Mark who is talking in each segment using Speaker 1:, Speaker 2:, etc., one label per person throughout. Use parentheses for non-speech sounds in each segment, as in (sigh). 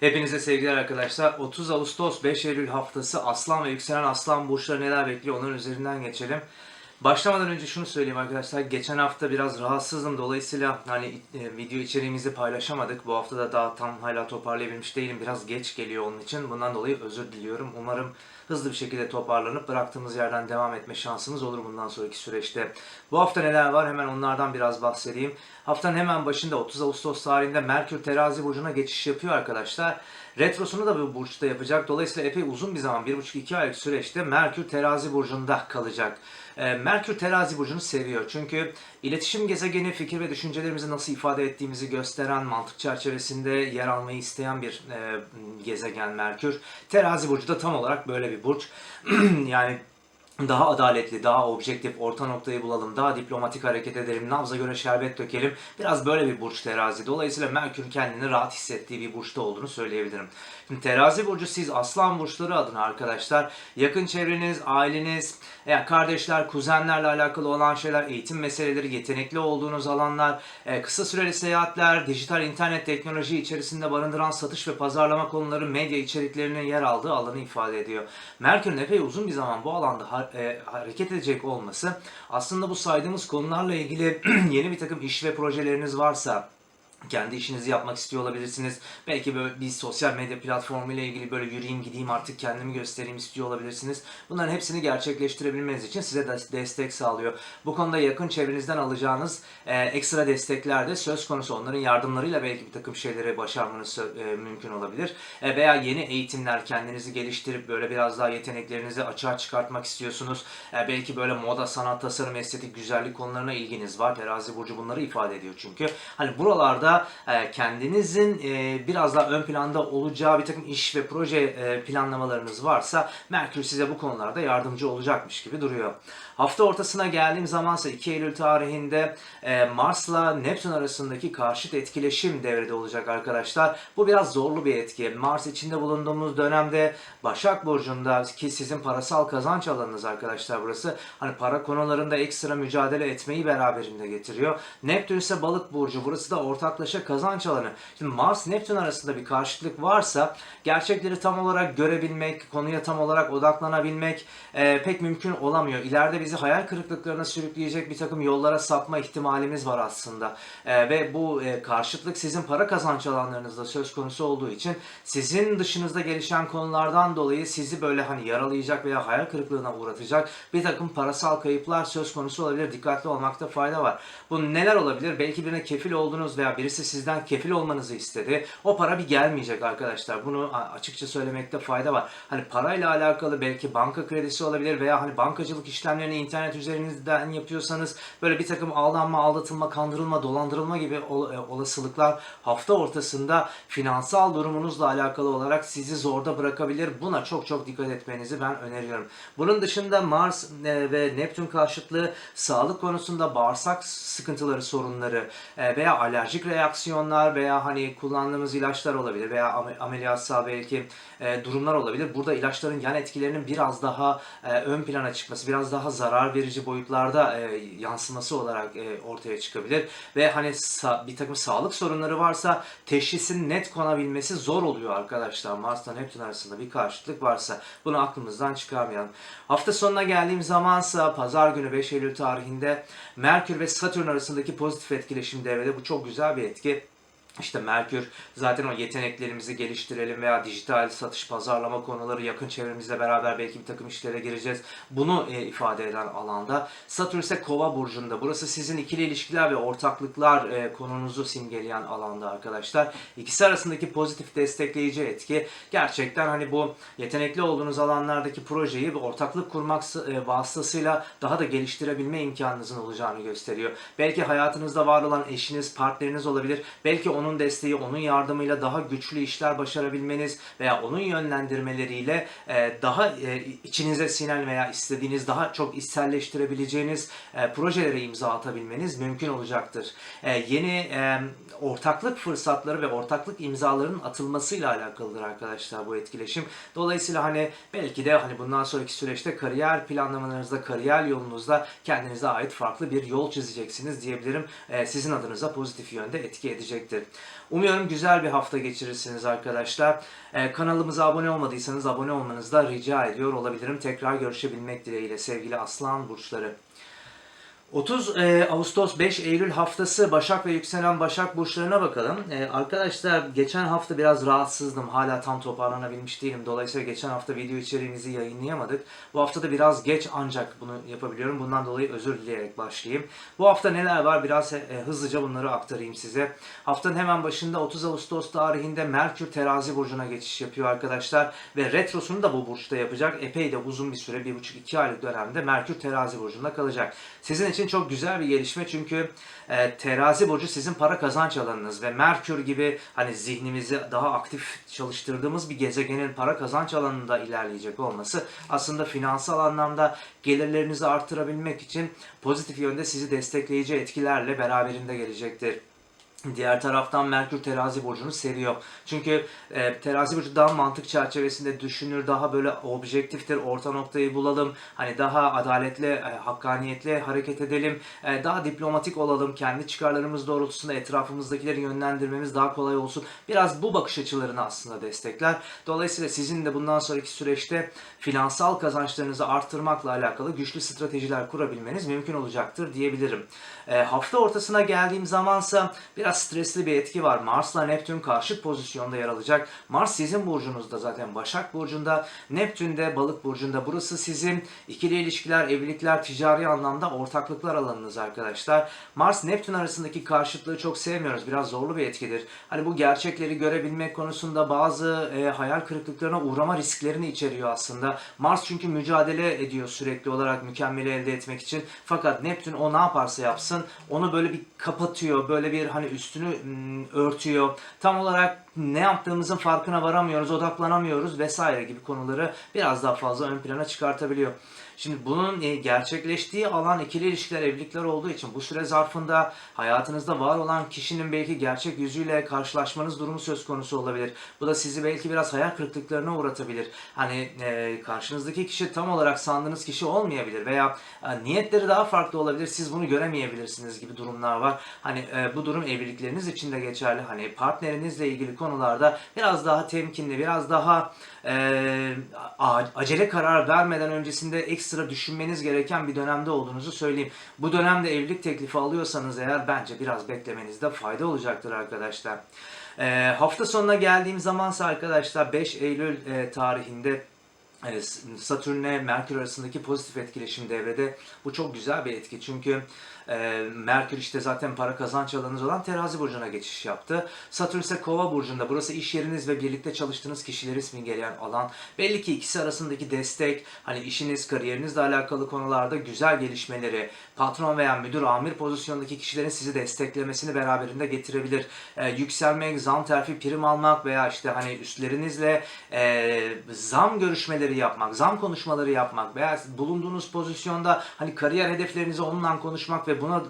Speaker 1: Hepinize sevgiler arkadaşlar. 30 Ağustos 5 Eylül haftası Aslan ve yükselen Aslan burçları neler bekliyor onların üzerinden geçelim. Başlamadan önce şunu söyleyeyim arkadaşlar. Geçen hafta biraz rahatsızdım. Dolayısıyla hani e, video içeriğimizi paylaşamadık. Bu hafta da daha tam hala toparlayabilmiş değilim. Biraz geç geliyor onun için. Bundan dolayı özür diliyorum. Umarım hızlı bir şekilde toparlanıp bıraktığımız yerden devam etme şansımız olur bundan sonraki süreçte. Bu hafta neler var hemen onlardan biraz bahsedeyim. Haftanın hemen başında 30 Ağustos tarihinde Merkür Terazi burcuna geçiş yapıyor arkadaşlar. Retrosunu da bu burçta yapacak. Dolayısıyla epey uzun bir zaman, 1,5-2 aylık süreçte Merkür Terazi burcunda kalacak. Ee, Merkür Terazi burcunu seviyor. Çünkü iletişim gezegeni fikir ve düşüncelerimizi nasıl ifade ettiğimizi gösteren mantık çerçevesinde yer almayı isteyen bir e, gezegen Merkür. Terazi burcu da tam olarak böyle bir burç. (clears throat) yani daha adaletli, daha objektif, orta noktayı bulalım, daha diplomatik hareket edelim, nabza göre şerbet dökelim. Biraz böyle bir burç terazi. Dolayısıyla Merkür kendini rahat hissettiği bir burçta olduğunu söyleyebilirim. Terazi burcu siz aslan burçları adına arkadaşlar yakın çevreniz, aileniz, yani kardeşler, kuzenlerle alakalı olan şeyler, eğitim meseleleri, yetenekli olduğunuz alanlar, e, kısa süreli seyahatler, dijital internet teknoloji içerisinde barındıran satış ve pazarlama konuları medya içeriklerinin yer aldığı alanı ifade ediyor. Merkür'ün epey uzun bir zaman bu alanda e, hareket edecek olması aslında bu saydığımız konularla ilgili (clears throat) yeni bir takım iş ve projeleriniz varsa kendi işinizi yapmak istiyor olabilirsiniz. Belki böyle bir sosyal medya platformu ile ilgili böyle yürüyeyim gideyim artık kendimi göstereyim istiyor olabilirsiniz. Bunların hepsini gerçekleştirebilmeniz için size de destek sağlıyor. Bu konuda yakın çevrenizden alacağınız e, ekstra destekler de söz konusu. Onların yardımlarıyla belki bir takım şeyleri başarmanız e, mümkün olabilir. E, veya yeni eğitimler kendinizi geliştirip böyle biraz daha yeteneklerinizi açığa çıkartmak istiyorsunuz. E, belki böyle moda, sanat, tasarım, estetik, güzellik konularına ilginiz var. Terazi burcu bunları ifade ediyor çünkü. Hani buralarda e, kendinizin e, biraz daha ön planda olacağı bir takım iş ve proje e, planlamalarınız varsa Merkür size bu konularda yardımcı olacakmış gibi duruyor. Hafta ortasına geldiğim zamansa 2 Eylül tarihinde e, Mars'la Neptün arasındaki karşıt etkileşim devrede olacak arkadaşlar. Bu biraz zorlu bir etki. Mars içinde bulunduğumuz dönemde Başak Burcu'nda ki sizin parasal kazanç alanınız arkadaşlar burası. Hani para konularında ekstra mücadele etmeyi beraberinde getiriyor. Neptün ise Balık Burcu. Burası da ortaklaşa kazanç alanı. Şimdi Mars Neptün arasında bir karşıtlık varsa gerçekleri tam olarak görebilmek, konuya tam olarak odaklanabilmek e, pek mümkün olamıyor. İleride bizi hayal kırıklıklarına sürükleyecek bir takım yollara sapma ihtimalimiz var aslında. E, ve bu e, karşıtlık sizin para kazanç alanlarınızda söz konusu olduğu için sizin dışınızda gelişen konulardan dolayı sizi böyle hani yaralayacak veya hayal kırıklığına uğratacak bir takım parasal kayıplar söz konusu olabilir. Dikkatli olmakta fayda var. Bu neler olabilir? Belki birine kefil oldunuz veya birisi sizden kefil olmanızı istedi. O para bir gelmeyecek arkadaşlar. Bunu açıkça söylemekte fayda var. Hani parayla alakalı belki banka kredisi olabilir veya hani bankacılık işlemlerini internet üzerinizden yapıyorsanız böyle bir takım aldanma, aldatılma, kandırılma, dolandırılma gibi e, olasılıklar hafta ortasında finansal durumunuzla alakalı olarak sizi zorda bırakabilir. Buna çok çok dikkat etmenizi ben öneriyorum. Bunun dışında Mars e, ve Neptün karşıtlığı sağlık konusunda bağırsak sıkıntıları, sorunları e, veya alerjik reaksiyonlar veya hani kullandığımız ilaçlar olabilir veya ame- ameliyatsal belki durumlar olabilir. Burada ilaçların yan etkilerinin biraz daha ön plana çıkması, biraz daha zarar verici boyutlarda e, yansıması olarak e, ortaya çıkabilir ve hani bir takım sağlık sorunları varsa teşhisin net konabilmesi zor oluyor arkadaşlar. Mars'la Neptün arasında bir karşıtlık varsa bunu aklımızdan çıkarmayalım. Hafta sonuna geldiğim zamansa pazar günü 5 Eylül tarihinde Merkür ve Satürn arasındaki pozitif etkileşim devrede. Bu çok güzel bir etki. İşte Merkür zaten o yeteneklerimizi geliştirelim veya dijital satış pazarlama konuları yakın çevremizle beraber belki bir takım işlere gireceğiz. Bunu e, ifade eden alanda. Satürn ise Kova burcunda. Burası sizin ikili ilişkiler ve ortaklıklar e, konunuzu simgeleyen alanda arkadaşlar. İkisi arasındaki pozitif destekleyici etki gerçekten hani bu yetenekli olduğunuz alanlardaki projeyi bir ortaklık kurmak e, vasıtasıyla daha da geliştirebilme imkanınızın olacağını gösteriyor. Belki hayatınızda var olan eşiniz, partneriniz olabilir. Belki onun desteği, onun yardımıyla daha güçlü işler başarabilmeniz veya onun yönlendirmeleriyle e, daha e, içinize sinen veya istediğiniz daha çok içselleştirebileceğiniz e, projelere imza atabilmeniz mümkün olacaktır. Yeni ortaklık fırsatları ve ortaklık imzalarının atılmasıyla alakalıdır arkadaşlar bu etkileşim. Dolayısıyla hani belki de hani bundan sonraki süreçte kariyer planlamalarınızda, kariyer yolunuzda kendinize ait farklı bir yol çizeceksiniz diyebilirim. Sizin adınıza pozitif yönde etki edecektir. Umuyorum güzel bir hafta geçirirsiniz arkadaşlar. Ee, kanalımıza abone olmadıysanız abone olmanızı da rica ediyor olabilirim. Tekrar görüşebilmek dileğiyle sevgili Aslan Burçları. 30 e, Ağustos 5 Eylül haftası Başak ve yükselen Başak burçlarına bakalım. E, arkadaşlar geçen hafta biraz rahatsızdım. Hala tam toparlanabilmiş değilim. Dolayısıyla geçen hafta video içeriğimizi yayınlayamadık. Bu hafta da biraz geç ancak bunu yapabiliyorum. Bundan dolayı özür dileyerek başlayayım. Bu hafta neler var biraz e, hızlıca bunları aktarayım size. Haftanın hemen başında 30 Ağustos tarihinde Merkür terazi burcuna geçiş yapıyor arkadaşlar. Ve retrosunu da bu burçta yapacak. Epey de uzun bir süre 1,5-2 aylık dönemde Merkür terazi burcunda kalacak. Sizin için çok güzel bir gelişme çünkü e, terazi burcu sizin para kazanç alanınız ve Merkür gibi hani zihnimizi daha aktif çalıştırdığımız bir gezegenin para kazanç alanında ilerleyecek olması aslında finansal anlamda gelirlerinizi arttırabilmek için pozitif yönde sizi destekleyici etkilerle beraberinde gelecektir. Diğer taraftan Merkür terazi burcunu seviyor. Çünkü e, terazi burcu daha mantık çerçevesinde düşünür, daha böyle objektiftir, orta noktayı bulalım. Hani daha adaletli, e, hakkaniyetle hareket edelim. E, daha diplomatik olalım. Kendi çıkarlarımız doğrultusunda etrafımızdakileri yönlendirmemiz daha kolay olsun. Biraz bu bakış açılarını aslında destekler. Dolayısıyla sizin de bundan sonraki süreçte finansal kazançlarınızı arttırmakla alakalı güçlü stratejiler kurabilmeniz mümkün olacaktır diyebilirim. E, hafta ortasına geldiğim zamansa biraz stresli bir etki var. Mars'la Neptün karşıt pozisyonda yer alacak. Mars sizin burcunuzda zaten Başak Burcu'nda, Neptün de Balık Burcu'nda. Burası sizin ikili ilişkiler, evlilikler, ticari anlamda ortaklıklar alanınız arkadaşlar. Mars Neptün arasındaki karşıtlığı çok sevmiyoruz. Biraz zorlu bir etkidir. Hani bu gerçekleri görebilmek konusunda bazı e, hayal kırıklıklarına uğrama risklerini içeriyor aslında. Mars çünkü mücadele ediyor sürekli olarak mükemmeli elde etmek için. Fakat Neptün o ne yaparsa yapsın onu böyle bir kapatıyor. Böyle bir hani üstünü örtüyor. Tam olarak ne yaptığımızın farkına varamıyoruz, odaklanamıyoruz vesaire gibi konuları biraz daha fazla ön plana çıkartabiliyor. Şimdi bunun e, gerçekleştiği alan ikili ilişkiler, evlilikler olduğu için bu süre zarfında hayatınızda var olan kişinin belki gerçek yüzüyle karşılaşmanız durumu söz konusu olabilir. Bu da sizi belki biraz hayal kırıklıklarına uğratabilir. Hani e, karşınızdaki kişi tam olarak sandığınız kişi olmayabilir veya e, niyetleri daha farklı olabilir. Siz bunu göremeyebilirsiniz gibi durumlar var. Hani bu durum evlilikleriniz için de geçerli. Hani partnerinizle ilgili konularda biraz daha temkinli, biraz daha e, acele karar vermeden öncesinde ekstra düşünmeniz gereken bir dönemde olduğunuzu söyleyeyim. Bu dönemde evlilik teklifi alıyorsanız eğer bence biraz beklemenizde fayda olacaktır arkadaşlar. E, hafta sonuna geldiğim zamansa arkadaşlar 5 Eylül e, tarihinde e, Satürn'le Merkür arasındaki pozitif etkileşim devrede. Bu çok güzel bir etki çünkü e, Merkür işte zaten para kazanç alanınız olan terazi burcuna geçiş yaptı. Satürn ise kova burcunda. Burası iş yeriniz ve birlikte çalıştığınız kişileri simgeleyen alan. Belli ki ikisi arasındaki destek, hani işiniz, kariyerinizle alakalı konularda güzel gelişmeleri, patron veya müdür, amir pozisyondaki kişilerin sizi desteklemesini beraberinde getirebilir. E, yükselmek, zam terfi, prim almak veya işte hani üstlerinizle e, zam görüşmeleri yapmak, zam konuşmaları yapmak veya bulunduğunuz pozisyonda hani kariyer hedeflerinizi onunla konuşmak ve buna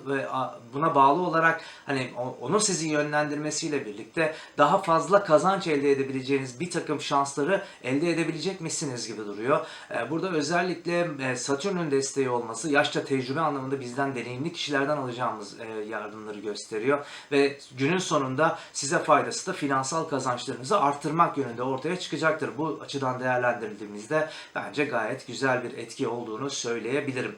Speaker 1: buna bağlı olarak hani onun sizi yönlendirmesiyle birlikte daha fazla kazanç elde edebileceğiniz bir takım şansları elde edebilecek misiniz gibi duruyor. E, Burada özellikle e, Satürn'ün desteği olması yaşça tecrübe anlamında bizden deneyimli kişilerden alacağımız e, yardımları gösteriyor ve günün sonunda size faydası da finansal kazançlarınızı arttırmak yönünde ortaya çıkacaktır. Bu açıdan değerlendirildiğimizde bence gayet güzel bir etki olduğunu söyleyebilirim.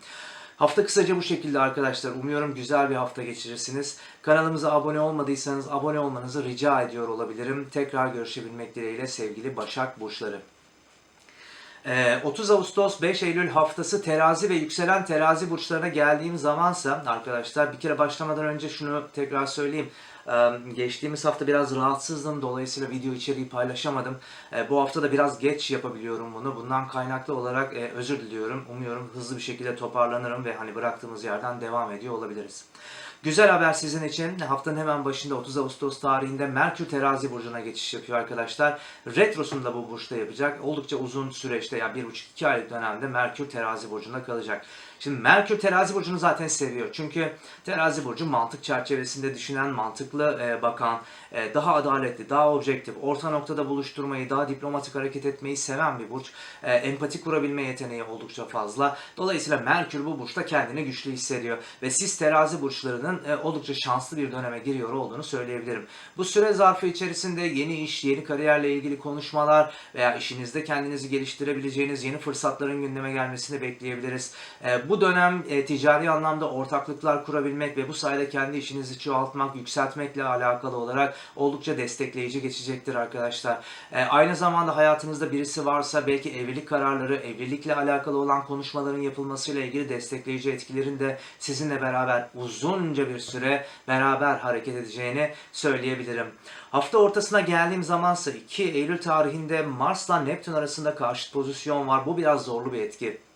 Speaker 1: Hafta kısaca bu şekilde arkadaşlar. Umuyorum güzel bir hafta geçirirsiniz. Kanalımıza abone olmadıysanız abone olmanızı rica ediyor olabilirim. Tekrar görüşebilmek dileğiyle sevgili Başak Burçları. Ee, 30 Ağustos 5 Eylül haftası terazi ve yükselen terazi burçlarına geldiğim zamansa arkadaşlar bir kere başlamadan önce şunu tekrar söyleyeyim. Geçtiğimiz hafta biraz rahatsızdım. Dolayısıyla video içeriği paylaşamadım. Ee, Bu hafta da biraz geç yapabiliyorum bunu. Bundan kaynaklı olarak e, özür diliyorum. Umuyorum hızlı bir şekilde toparlanırım ve hani bıraktığımız yerden devam ediyor olabiliriz. Güzel haber sizin için. Haftanın hemen başında 30 Ağustos tarihinde Merkür terazi burcuna geçiş yapıyor arkadaşlar. Retrosunu da bu burçta yapacak. Oldukça uzun süreçte yani 1,5-2 aylık dönemde Merkür terazi burcunda kalacak. Şimdi Merkür terazi burcunu zaten seviyor. Çünkü terazi burcu mantık çerçevesinde düşünen, mantıklı e, bakan, e, daha adaletli, daha objektif, orta noktada buluşturmayı, daha diplomatik hareket etmeyi seven bir burç. E, empati kurabilme yeteneği oldukça fazla. Dolayısıyla Merkür bu burçta kendini güçlü hissediyor. Ve siz terazi burçlarının e, oldukça şanslı bir döneme giriyor olduğunu söyleyebilirim. Bu süre zarfı içerisinde yeni iş, yeni kariyerle ilgili konuşmalar veya işinizde kendinizi geliştirebileceğiniz yeni fırsatların gündeme gelmesini bekleyebiliriz. E, bu dönem e, ticari anlamda ortaklıklar kurabilmek ve bu sayede kendi işinizi çoğaltmak, yükseltmekle alakalı olarak oldukça destekleyici geçecektir arkadaşlar. E, aynı zamanda hayatınızda birisi varsa belki evlilik kararları, evlilikle alakalı olan konuşmaların yapılmasıyla ilgili destekleyici etkilerin de sizinle beraber uzunca bir süre beraber hareket edeceğini söyleyebilirim. Hafta ortasına geldiğim zamansa 2 Eylül tarihinde Mars'la Neptün arasında karşıt pozisyon var. Bu biraz zorlu bir etki.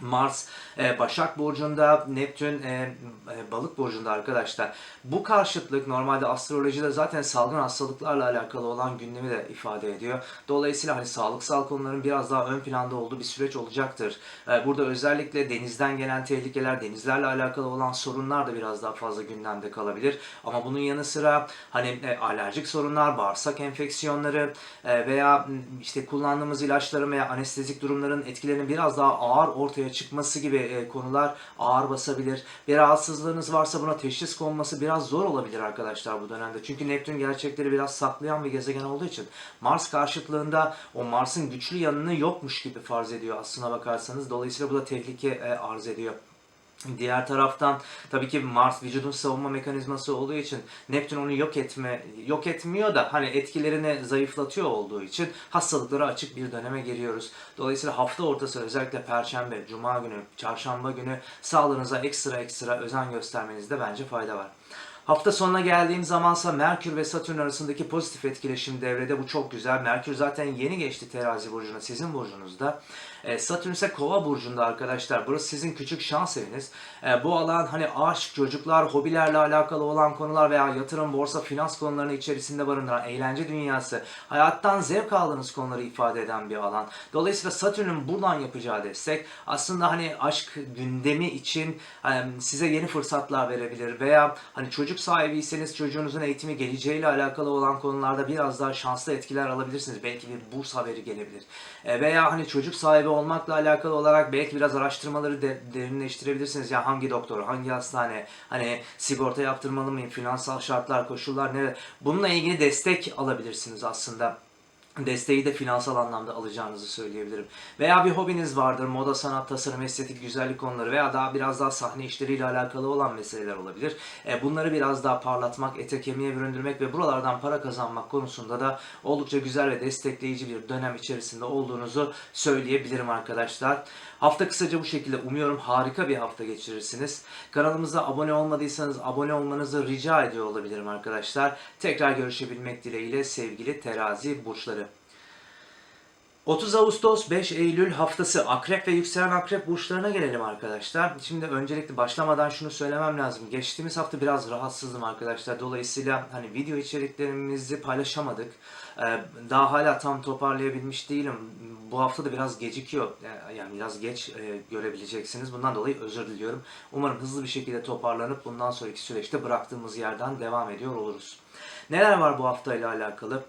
Speaker 1: Mars e, Başak Burcu'nda, Neptün e, e, Balık Burcu'nda arkadaşlar. Bu karşıtlık normalde astrolojide zaten salgın hastalıklarla alakalı olan gündemi de ifade ediyor. Dolayısıyla hani sağlıksal konuların biraz daha ön planda olduğu bir süreç olacaktır. E, burada özellikle denizden gelen tehlikeler, denizlerle alakalı olan sorunlar da biraz daha fazla gündemde kalabilir. Ama bunun yanı sıra hani e, alerjik sorunlar, bağırsak enfeksiyonları e, veya işte kullandığımız ilaçların veya anestezik durumların etkilerinin biraz daha ağır ortaya çıkması gibi e, konular ağır basabilir. Bir rahatsızlığınız varsa buna teşhis konması biraz zor olabilir arkadaşlar bu dönemde. Çünkü Neptün gerçekleri biraz saklayan bir gezegen olduğu için Mars karşıtlığında o Mars'ın güçlü yanını yokmuş gibi farz ediyor aslına bakarsanız. Dolayısıyla bu da tehlike e, arz ediyor. Diğer taraftan tabii ki Mars vücudun savunma mekanizması olduğu için Neptün onu yok etme yok etmiyor da hani etkilerini zayıflatıyor olduğu için hastalıklara açık bir döneme giriyoruz. Dolayısıyla hafta ortası özellikle perşembe, cuma günü, çarşamba günü sağlığınıza ekstra ekstra özen göstermenizde bence fayda var. Hafta sonuna geldiğim zamansa Merkür ve Satürn arasındaki pozitif etkileşim devrede. Bu çok güzel. Merkür zaten yeni geçti terazi burcuna, sizin burcunuzda. E, Satürn ise kova burcunda arkadaşlar. Burası sizin küçük şans eviniz. E, bu alan hani aşk, çocuklar, hobilerle alakalı olan konular veya yatırım, borsa, finans konularını içerisinde barındıran eğlence dünyası, hayattan zevk aldığınız konuları ifade eden bir alan. Dolayısıyla Satürn'ün buradan yapacağı destek aslında hani aşk gündemi için e, size yeni fırsatlar verebilir veya hani çocuk sahibiyseniz çocuğunuzun eğitimi geleceğiyle alakalı olan konularda biraz daha şanslı etkiler alabilirsiniz. Belki bir burs haberi gelebilir. Veya hani çocuk sahibi olmakla alakalı olarak belki biraz araştırmaları de, derinleştirebilirsiniz. Ya hangi doktor, hangi hastane, hani sigorta yaptırmalı mıyım, finansal şartlar, koşullar ne? Bununla ilgili destek alabilirsiniz aslında desteği de finansal anlamda alacağınızı söyleyebilirim. Veya bir hobiniz vardır, moda, sanat, tasarım, estetik, güzellik konuları veya daha biraz daha sahne işleriyle alakalı olan meseleler olabilir. E, bunları biraz daha parlatmak, ete kemiğe büründürmek ve buralardan para kazanmak konusunda da oldukça güzel ve destekleyici bir dönem içerisinde olduğunuzu söyleyebilirim arkadaşlar. Hafta kısaca bu şekilde. Umuyorum harika bir hafta geçirirsiniz. Kanalımıza abone olmadıysanız abone olmanızı rica ediyor olabilirim arkadaşlar. Tekrar görüşebilmek dileğiyle sevgili terazi burçları. 30 Ağustos 5 Eylül haftası akrep ve yükselen akrep burçlarına gelelim arkadaşlar. Şimdi öncelikle başlamadan şunu söylemem lazım. Geçtiğimiz hafta biraz rahatsızdım arkadaşlar. Dolayısıyla hani video içeriklerimizi paylaşamadık. Ee, Daha hala tam toparlayabilmiş değilim. Bu hafta da biraz gecikiyor. Yani biraz geç e, görebileceksiniz. Bundan dolayı özür diliyorum. Umarım hızlı bir şekilde toparlanıp bundan sonraki süreçte bıraktığımız yerden devam ediyor oluruz. Neler var bu haftayla alakalı?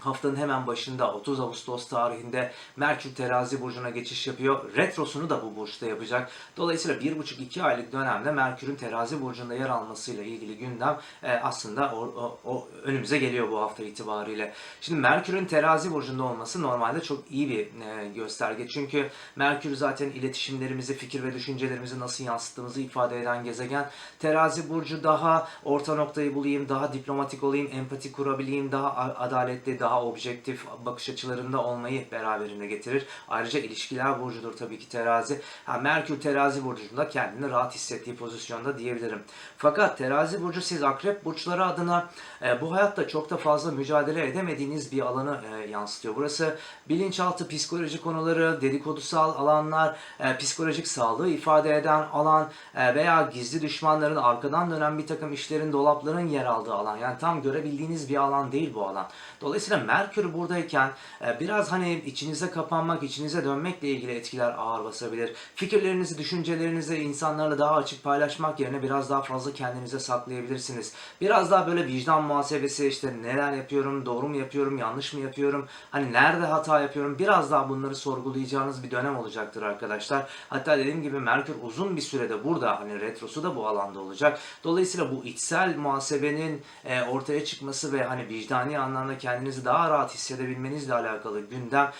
Speaker 1: Haftanın hemen başında 30 Ağustos tarihinde Merkür terazi burcuna geçiş yapıyor. Retrosunu da bu burçta yapacak. Dolayısıyla 1,5-2 aylık dönemde Merkür'ün terazi burcunda yer almasıyla ilgili gündem e, aslında o, o, o önümüze geliyor bu hafta itibariyle. Şimdi Merkür'ün terazi burcunda olması normalde çok iyi bir e, gösterge. Çünkü Merkür zaten iletişimlerimizi, fikir ve düşüncelerimizi nasıl yansıttığımızı ifade eden gezegen. Terazi burcu daha orta noktayı bulayım, daha diplomatik olayım, empati kurabileyim, daha adaletli, daha objektif bakış açılarında olmayı beraberinde getirir. Ayrıca ilişkiler burcudur tabii ki terazi. Ha, Merkür terazi burcunda kendini rahat hissettiği pozisyonda diyebilirim. Fakat terazi burcu siz akrep burçları adına e, bu hayatta çok da fazla mücadele edemediğiniz bir alanı e, yansıtıyor. Burası bilinçaltı psikoloji konuları, dedikodusal alanlar, e, psikolojik sağlığı ifade eden alan e, veya gizli düşmanların arkadan dönen bir takım işlerin, dolapların yer aldığı alan. Yani tam görebildiğiniz bir alan değil bu alan. Dolayısıyla Merkür buradayken e, biraz hani içinize kapanmak, içinize dönmekle ilgili etkiler ağır basabilir. Fikirlerinizi, düşüncelerinizi insanlarla daha açık paylaşmak yerine biraz daha fazla kendinize saklayabilirsiniz. Biraz daha böyle vicdan muhasebesi işte neler yapıyorum, doğru mu yapıyorum, yanlış mı yapıyorum, hani nerede hata yapıyorum biraz daha bunları sorgulayacağınız bir dönem olacaktır arkadaşlar. Hatta dediğim gibi Merkür uzun bir sürede burada hani retrosu da bu alanda olacak. Dolayısıyla bu içsel muhasebenin e, ortaya çıkması ve hani vicdani anlamda kendinizi daha rahat hissedebilmenizle alakalı gündem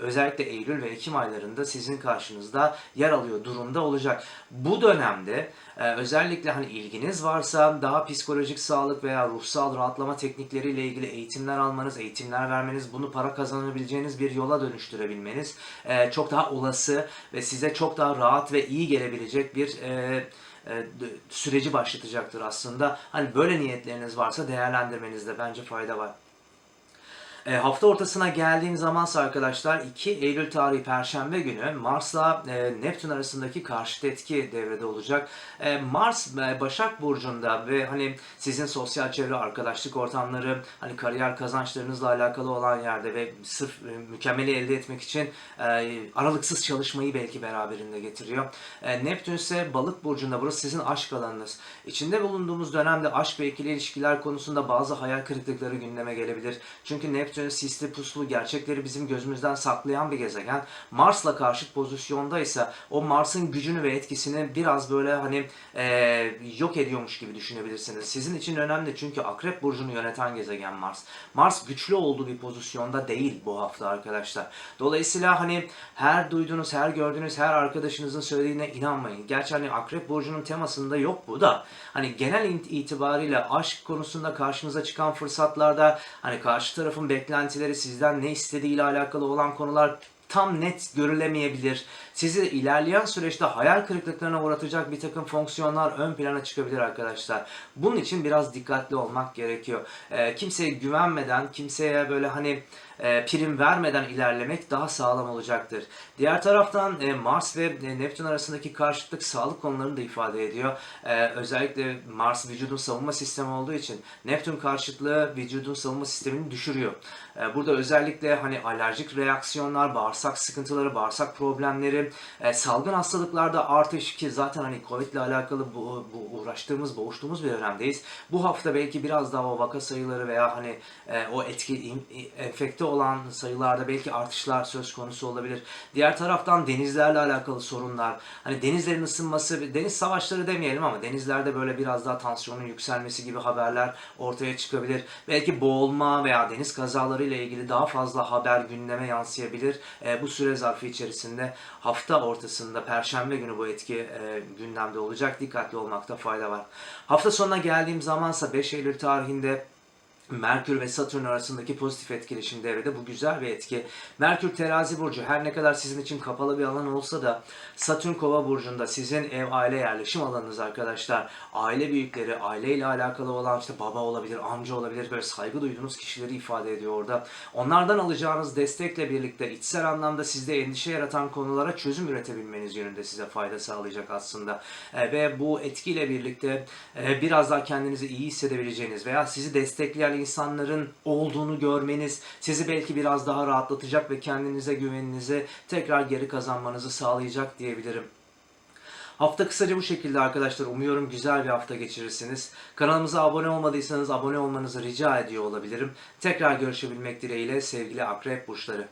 Speaker 1: özellikle Eylül ve Ekim aylarında sizin karşınızda yer alıyor durumda olacak. Bu dönemde e, özellikle hani ilginiz varsa daha psikolojik sağlık veya ruhsal rahatlama teknikleriyle ilgili eğitimler almanız, eğitimler vermeniz, bunu para kazanabileceğiniz bir yola dönüştürebilmeniz e, çok daha olası ve size çok daha rahat ve iyi gelebilecek bir e, süreci başlatacaktır aslında. Hani böyle niyetleriniz varsa değerlendirmenizde bence fayda var. E, hafta ortasına geldiğim zamansa arkadaşlar 2 Eylül tarihi Perşembe günü Mars'la e, Neptün arasındaki karşıt etki devrede olacak. E, Mars e, Başak Burcu'nda ve hani sizin sosyal çevre, arkadaşlık ortamları, hani kariyer kazançlarınızla alakalı olan yerde ve sırf e, mükemmeli elde etmek için e, aralıksız çalışmayı belki beraberinde getiriyor. E, Neptün ise Balık Burcu'nda burası sizin aşk alanınız. İçinde bulunduğumuz dönemde aşk ve ikili ilişkiler konusunda bazı hayal kırıklıkları gündeme gelebilir. Çünkü Neptün sisli puslu gerçekleri bizim gözümüzden saklayan bir gezegen. Mars'la karşıt pozisyondaysa o Mars'ın gücünü ve etkisini biraz böyle hani e, yok ediyormuş gibi düşünebilirsiniz. Sizin için önemli çünkü Akrep Burcu'nu yöneten gezegen Mars. Mars güçlü olduğu bir pozisyonda değil bu hafta arkadaşlar. Dolayısıyla hani her duyduğunuz, her gördüğünüz, her arkadaşınızın söylediğine inanmayın. Gerçi hani Akrep Burcu'nun temasında yok bu da. Hani genel itibariyle aşk konusunda karşınıza çıkan fırsatlarda hani karşı tarafın beklentileri sizden ne istediğiyle alakalı olan konular tam net görülemeyebilir. Sizi ilerleyen süreçte hayal kırıklıklarına uğratacak bir takım fonksiyonlar ön plana çıkabilir arkadaşlar. Bunun için biraz dikkatli olmak gerekiyor. Ee, kimseye güvenmeden, kimseye böyle hani e, prim vermeden ilerlemek daha sağlam olacaktır. Diğer taraftan e, Mars ve e, Neptün arasındaki karşıtlık sağlık konularını da ifade ediyor. E, özellikle Mars vücudun savunma sistemi olduğu için Neptün karşıtlığı vücudun savunma sistemini düşürüyor. Burada özellikle hani alerjik reaksiyonlar, bağırsak sıkıntıları, bağırsak problemleri, salgın hastalıklarda artış ki zaten hani Covid ile alakalı bu, bu uğraştığımız, boğuştuğumuz bir dönemdeyiz. Bu hafta belki biraz daha o vaka sayıları veya hani o etki enfekte olan sayılarda belki artışlar söz konusu olabilir. Diğer taraftan denizlerle alakalı sorunlar, hani denizlerin ısınması, deniz savaşları demeyelim ama denizlerde böyle biraz daha tansiyonun yükselmesi gibi haberler ortaya çıkabilir. Belki boğulma veya deniz kazaları ile ilgili daha fazla haber gündeme yansıyabilir. E, bu süre zarfı içerisinde hafta ortasında Perşembe günü bu etki e, gündemde olacak. Dikkatli olmakta fayda var. Hafta sonuna geldiğim zamansa 5 Eylül tarihinde Merkür ve Satürn arasındaki pozitif etkileşim devrede. Bu güzel bir etki. Merkür terazi burcu her ne kadar sizin için kapalı bir alan olsa da Satürn kova burcunda sizin ev aile yerleşim alanınız arkadaşlar. Aile büyükleri, aileyle alakalı olan işte baba olabilir, amca olabilir böyle saygı duyduğunuz kişileri ifade ediyor orada. Onlardan alacağınız destekle birlikte içsel anlamda sizde endişe yaratan konulara çözüm üretebilmeniz yönünde size fayda sağlayacak aslında. E, ve bu etkiyle birlikte e, biraz daha kendinizi iyi hissedebileceğiniz veya sizi destekleyen insanların olduğunu görmeniz sizi belki biraz daha rahatlatacak ve kendinize güveninizi tekrar geri kazanmanızı sağlayacak diyebilirim. Hafta kısaca bu şekilde arkadaşlar. Umuyorum güzel bir hafta geçirirsiniz. Kanalımıza abone olmadıysanız abone olmanızı rica ediyor olabilirim. Tekrar görüşebilmek dileğiyle sevgili akrep burçları.